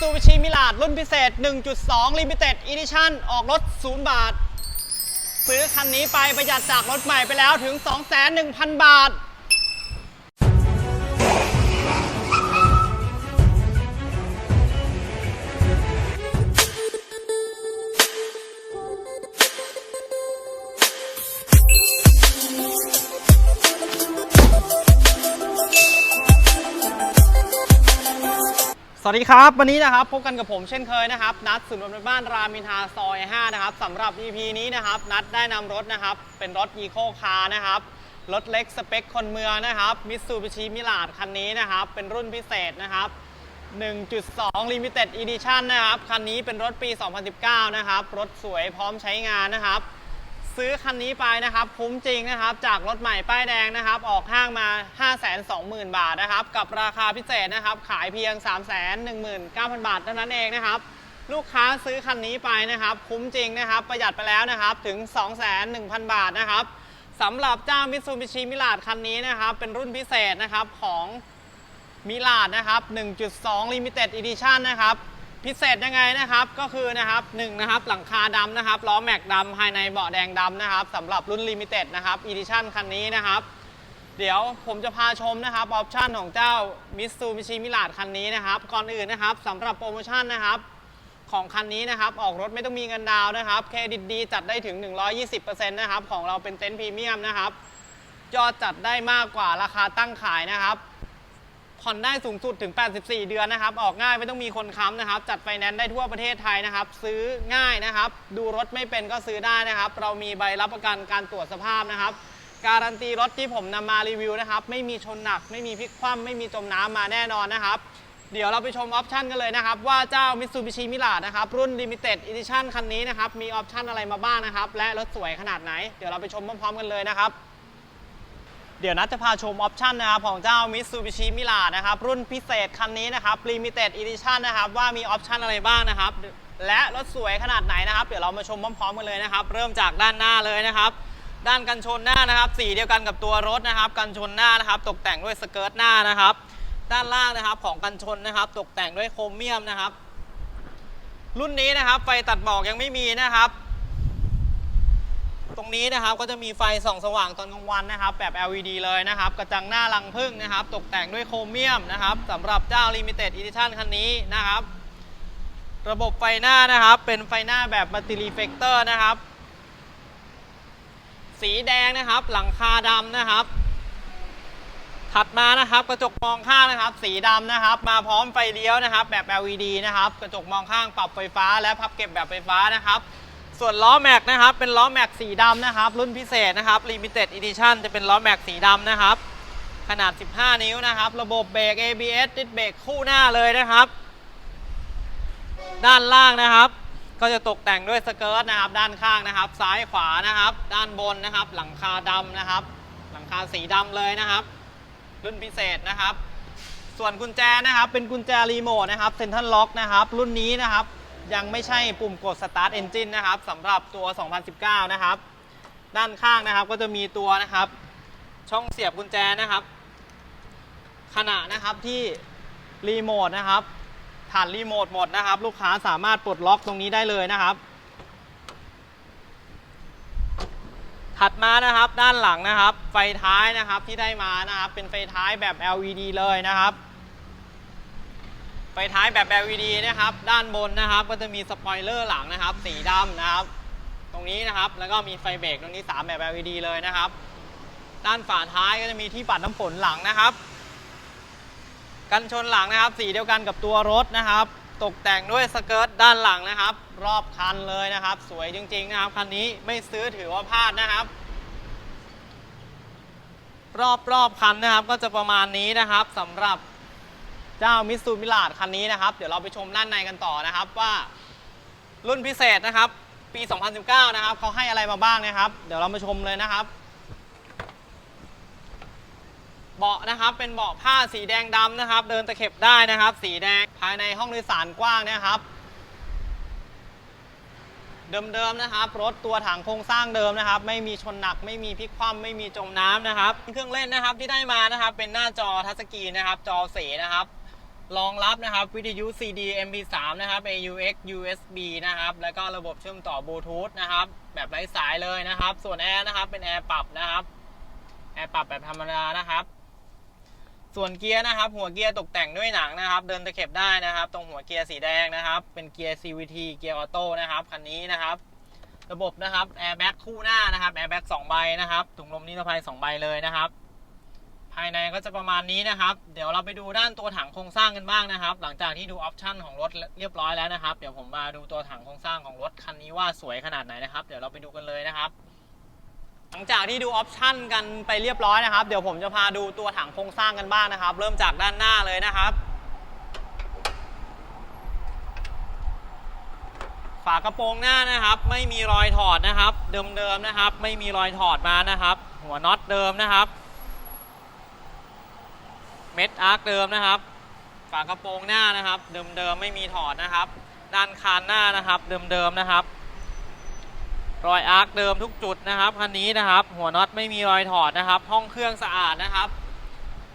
ซูบิชิมิลาดรุ่นพิเศษ 1.2 Limited Edition ออกรถ 0 บาท ซื้อคันนี้ไปประหยัดจากรถใหม่ไปแล้วถึง 2,100,000 บาท วัสดีครับ วันนี้นะครับพบกันกับผมเช่นเคยนะครับ นัดศูนย์รถบ้านรามินทาซอย 5 นะครับสำหรับ EP นี้นะครับ นัดได้นำรถนะครับ เป็นรถ e c o Car นะครับ รถเล็กสเปคคนเมืองนะครับ Mitsubishi Mirage คันนี้นะครับ เป็นรุ่นพิเศษนะครับ 1.2 Limited Edition นะครับ คันนี้เป็นรถปี 2019 นะครับ รถสวยพร้อมใช้งานนะครับ ซื้อคันนี้ไปนะครับคุ้มจริงนะครับ จากรถใหม่ป้ายแดงนะครับ ออกห้างมา 520,000 บาทนะครับ กับราคาพิเศษนะครับ ขายเพียง 319,000 บาทเท่านั้นเองนะครับ ลูกค้าซื้อคันนี้ไปนะครับ คุ้มจริงนะครับ ประหยัดไปแล้วนะครับถึง2,100,000 บาทนะครับสำหรับเจ้า Mitsubishi Mirage คันนี้นะครับ เป็นรุ่นพิเศษนะครับของมิลาดนะครับ 1.2 Limited Edition นะครับ พิเศษยังไงนะครับก็คือนะครับหนึ่งนะครับหลังคาดำนะครับล้อแม็กดำภายในเบาะแดงดำนะครับสำหรับรุ่น Limited นะครับ Edition คันนี้นะครับเดี๋ยวผมจะพาชมนะครับออปชั่นของเจ้า Mitsubishi Mirage คันนี้นะครับก่อนอื่นนะครับสำหรับโปรโมชั่นนะครับของคันนี้นะครับออกรถไม่ต้องมีเงินดาวน์นะครับเครดิตดีจัดได้ถึง 120%นะครับของเราเป็นเต็นท์พรีเมียมนะครับยอดจัดได้มากกว่าราคาตั้งขายนะครับ ผ่อนได้สูงสุดถึง 84 เดือนนะครับ ออกง่ายไม่ต้องมีคนค้ำนะครับ จัดไฟแนนซ์ได้ทั่วประเทศไทยนะครับ ซื้อง่ายนะครับ ดูรถไม่เป็นก็ซื้อได้นะครับ เรามีใบรับประกันการตรวจสภาพนะครับ การันตีรถที่ผมนำมารีวิวนะครับ ไม่มีชนหนัก ไม่มีพลิกคว่ำไม่มีจมน้ำมาแน่นอนนะครับ เดี๋ยวเราไปชมออปชันกันเลยนะครับ ว่าเจ้า Mitsubishi Mirage นะครับ รุ่น Limited Edition คันนี้นะครับ มีออปชันอะไรมาบ้างนะครับ และรถสวยขนาดไหน เดี๋ยวเราไปชมพร้อมๆกันเลยนะครับ เดี๋ยวนัดจะพาชมออปชันนะครับของเจ้า Mitsubishi Mirage นะครับ รุ่นพิเศษคันนี้นะครับ Limited Edition นะครับ ว่ามีออปชันอะไรบ้างนะครับ และรถสวยขนาดไหนนะครับ เดี๋ยวเรามาชมพร้อมๆกันเลยนะครับ เริ่มจากด้านหน้าเลยนะครับ ด้านกันชนหน้านะครับ สีเดียวกันกับตัวรถนะครับ กันชนหน้านะครับ ตกแต่งด้วยสเกิร์ตหน้านะครับ ด้านล่างนะครับของกันชนนะครับ ตกแต่งด้วยโครเมียมนะครับ รุ่นนี้นะครับไฟตัดหมอกยังไม่มีนะครับ ตรงนี้นะครับก็จะมีไฟส่องสว่างตอนกลางวันนะครับ แบบ LED เลยนะครับ กระจังหน้ารังพึ่งนะครับ ตกแต่งด้วยโครเมียมนะครับสำหรับเจ้า Limited Edition คันนี้นะครับ ระบบไฟหน้านะครับ เป็นไฟหน้าแบบมัลติรีเฟกเตอร์นะครับ สีแดงนะครับ หลังคาดำนะครับ ถัดมานะครับกระจกมองข้างนะครับ สีดำนะครับ มาพร้อมไฟเลี้ยวนะครับ แบบ LED นะครับ กระจกมองข้างปรับไฟฟ้าและพับเก็บแบบไฟฟ้านะครับ ส่วนล้อแม็กนะครับเป็นล้อแม็กสีดำนะครับ รุ่นพิเศษนะครับ Limited Edition จะเป็นล้อแม็กสีดำนะครับ ขนาด 15 นิ้วนะครับ ระบบเบรก ABS ดิสเบรกคู่หน้าเลยนะครับ ด้านล่างนะครับ ก็จะตกแต่งด้วยสเกิร์ตนะครับ ด้านข้างนะครับ ซ้ายขวานะครับ ด้านบนนะครับ หลังคาดำนะครับ หลังคาสีดำเลยนะครับ รุ่นพิเศษนะครับ ส่วนกุญแจนะครับ เป็นกุญแจรีโมทนะครับเซ็นทรัลล็อกนะครับ รุ่นนี้นะครับ ยังไม่ใช่ปุ่มกด Start Engine นะครับสำหรับตัว 2019 นะครับ ด้านข้างนะครับก็จะมีตัวนะครับ ช่องเสียบกุญแจนะครับ ขณะนะครับที่รีโมทนะครับผ่านรีโมทหมดนะครับ ลูกค้าสามารถปลดล็อกตรงนี้ได้เลยนะครับ ถัดมานะครับด้านหลังนะครับ ไฟท้ายนะครับที่ได้มานะครับ เป็นไฟท้ายแบบ LED เลยนะครับ ไฟท้ายแบบ LED นะครับ ด้านบนนะครับ ก็จะมีสปอยเลอร์หลังนะครับ สีดำนะครับ ตรงนี้นะครับ แล้วก็มีไฟเบรกตรงนี้ 3 แบบ LED เลยนะครับ ด้านฝาท้ายก็จะมีที่ปัดน้ำฝนหลังนะครับ กันชนหลังนะครับ สีเดียวกันกับตัวรถนะครับ ตกแต่งด้วยสเกิร์ตด้านหลังนะครับ รอบคันเลยนะครับ สวยจริง ๆ นะครับคันนี้ไม่ซื้อถือว่าพลาดนะครับรอบรอบคันนะครับก็จะประมาณนี้นะครับสำหรับ เจ้ามิ t ซูมิลาดคันนี้นะครับ เดี๋ยวเราไปชมด้านในกันต่อนะครับว่ารุ่นพิเศษนะครับ ปี 2019 นะครับเขาให้อะไรมาบ้างนะครับ เดี๋ยวเรามาชมเลยนะครับ เบาะนะครับเป็นเบาะผ้าสีแดงดำนะครับ เดินตะเข็บได้นะครับ สีแดงภายในห้องโดยสารกว้างนะครับ เดิมๆนะครับ รถตัวถังโครงสร้างเดิมนะครับ ไม่มีชนหนักไม่มีพลิกคว่ำไม่มีจมน้ำนะครับ เครื่องเล่นนะครับที่ได้มานะครับ เป็นหน้าจอทัชสกรีนนะครับ จอเสนะครับ รองรับนะครับวิทยุ CD MP3 นะครับ AUX USB นะครับ แล้วก็ระบบเชื่อมต่อบลูทูธนะครับ แบบไร้สายเลยนะครับ ส่วนแอร์นะครับ เป็นแอร์ปรับนะครับ แอร์ปรับแบบธรรมดานะครับ ส่วนเกียร์นะครับ หัวเกียร์ตกแต่งด้วยหนังนะครับ เดินตะเข็บได้นะครับ ตรงหัวเกียร์สีแดงนะครับ เป็นเกียร์ CVT เกียร์ออโต้นะครับคันนี้นะครับ ระบบนะครับแอร์แบ็กคู่หน้านะครับแอร์แบ็กสองใบนะครับถุงลมนิรภัยสองใบเลยนะครับ ภายในก็จะประมาณนี้นะครับ เดี๋ยวเราไปดูด้านตัวถังโครงสร้างกันบ้างนะครับ หลังจากที่ดูออปชั่นของรถเรียบร้อยแล้วนะครับ เดี๋ยวผมมาดูตัวถังโครงสร้างของรถคันนี้ว่าสวยขนาดไหนนะครับ เดี๋ยวเราไปดูกันเลยนะครับหลังจากที่ดูออปชั่นกันไปเรียบร้อยนะครับ เดี๋ยวผมจะพาดูตัวถังโครงสร้างกันบ้างนะครับ เริ่มจากด้านหน้าเลยนะครับ ฝากระโปรงหน้านะครับ ไม่มีรอยถอดนะครับ เดิมๆนะครับ ไม่มีรอยถอดมานะครับ หัวน็อตเดิมนะครับ เม็ดอาร์คเดิมนะครับ ฝากระโปรงหน้านะครับ เดิมๆไม่มีถอดนะครับ ด้านคานหน้านะครับ เดิมๆนะครับ รอยอาร์คเดิมทุกจุดนะครับคันนี้นะครับ หัวน็อตไม่มีรอยถอดนะครับ ห้องเครื่องสะอาดนะครับ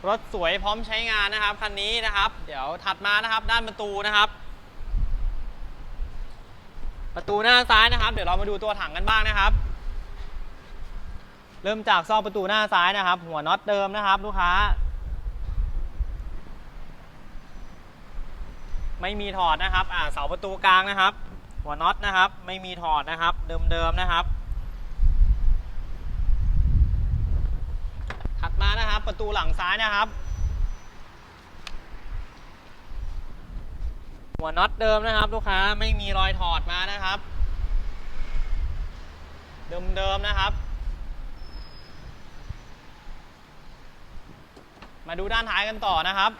รถสวยพร้อมใช้งานนะครับคันนี้นะครับ เดี๋ยวถัดมานะครับ ด้านประตูนะครับ ประตูหน้าซ้ายนะครับ เดี๋ยวเรามาดูตัวถังกันบ้างนะครับเริ่มจากซอกประตูหน้าซ้ายนะครับ หัวน็อตเดิมนะครับ ลูกค้า ไม่มีถอดนะครับอ่าเสาประตูกลางนะครับ หัวน็อตนะครับ ไม่มีถอดนะครับ เดิมๆนะครับ ถัดมานะครับ ประตูหลังซ้ายนะครับ หัวน็อตเดิมนะครับ ลูกค้าไม่มีรอยถอดมานะครับ เดิมๆนะครับมาดูด้านท้ายกันต่อนะครับ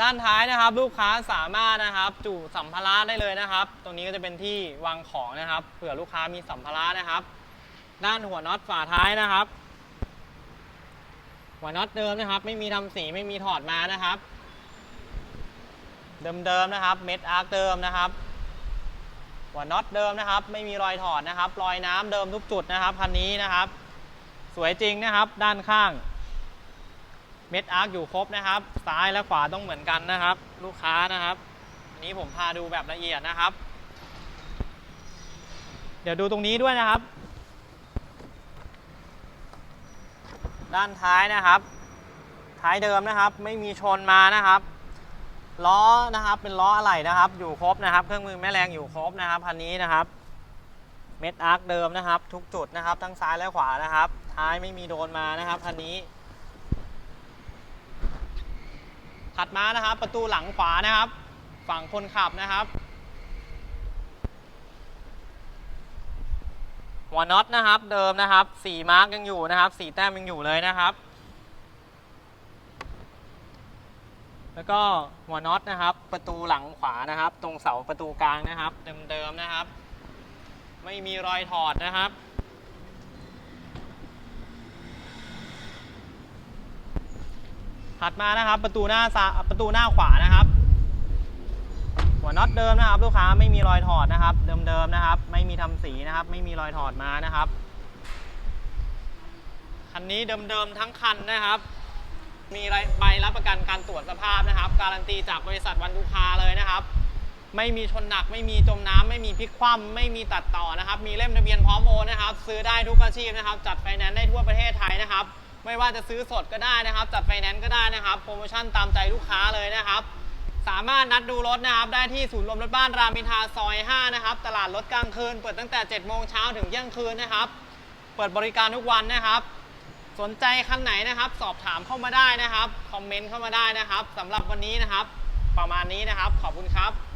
ด้านท้ายนะครับลูกค้าสามารถนะครับจุสัมภาระได้เลยนะครับ ตรงนี้ก็จะเป็นที่วางของนะครับเผื่อลูกค้ามีสัมภาระนะครับ ด้านหัวน็อตฝาท้ายนะครับ หัวน็อตเดิมนะครับ ไม่มีทำสีไม่มีถอดมานะครับ เดิมๆนะครับ เม็ดอาร์คเดิมนะครับหัวน็อตเดิมนะครับ ไม่มีรอยถอดนะครับ รอยน้ำเดิมทุกจุดนะครับคันนี้นะครับ สวยจริงนะครับ ด้านข้าง เม็ดอาร์คอยู่ครบนะครับ ซ้ายและขวาต้องเหมือนกันนะครับ ลูกค้านะครับ อันนี้ผมพาดูแบบละเอียดนะครับ เดี๋ยวดูตรงนี้ด้วยนะครับ ด้านท้ายนะครับ ท้ายเดิมนะครับ ไม่มีชนมานะครับล้อนะครับเป็นล้ออะไหล่นะครับ อยู่ครบนะครับ เครื่องมือแม่แรงอยู่ครบนะครับคันนี้นะครับ เม็ดอาร์คเดิมนะครับ ทุกจุดนะครับ ทั้งซ้ายและขวานะครับ ท้ายไม่มีโดนมานะครับคันนี้ ถัดมานะครับ ประตูหลังขวานะครับ ฝั่งคนขับนะครับ หัวน็อตนะครับเดิมนะครับสีมาร์กยังอยู่นะครับสีแต้มยังอยู่เลยนะครับ แล้วก็หัวน็อตนะครับ ประตูหลังขวานะครับ ตรงเสาประตูกลางนะครับ เดิมๆนะครับ ไม่มีรอยถอดนะครับ ถัดมานะครับประตูหน้าประตูหน้าขวานะครับ หัวน็อตเดิมนะครับ ลูกค้าไม่มีรอยถอดนะครับ เดิมๆนะครับ ไม่มีทำสีนะครับ ไม่มีรอยถอดมานะครับคันนี้เดิมๆทั้งคันนะครับ มีใบรับประกันการตรวจสภาพนะครับ การันตีจากบริษัทวันดูคาเลยนะครับ ไม่มีชนหนักไม่มีจมน้ำไม่มีพลิกคว่ำไม่มีตัดต่อนะครับ มีเล่มทะเบียนพร้อมโอนนะครับ ซื้อได้ทุกอาชีพนะครับ จัดไฟแนนซ์ได้ทั่วประเทศไทยนะครับ ไม่ว่าจะซื้อสดก็ได้นะครับ จัดไฟแนนซ์ก็ได้นะครับ โปรโมชั่นตามใจลูกค้าเลยนะครับ สามารถนัดดูรถนะครับ ได้ที่ศูนย์รวมรถบ้านรามอินทราซอย5นะครับ ตลาดรถกลางคืน เปิดตั้งแต่7โมงเช้าถึงเที่ยงคืนนะครับ เปิดบริการทุกวันนะครับ สนใจคันไหนนะครับ สอบถามเข้ามาได้นะครับ คอมเมนต์เข้ามาได้นะครับสำหรับวันนี้นะครับ ประมาณนี้นะครับ ขอบคุณครับ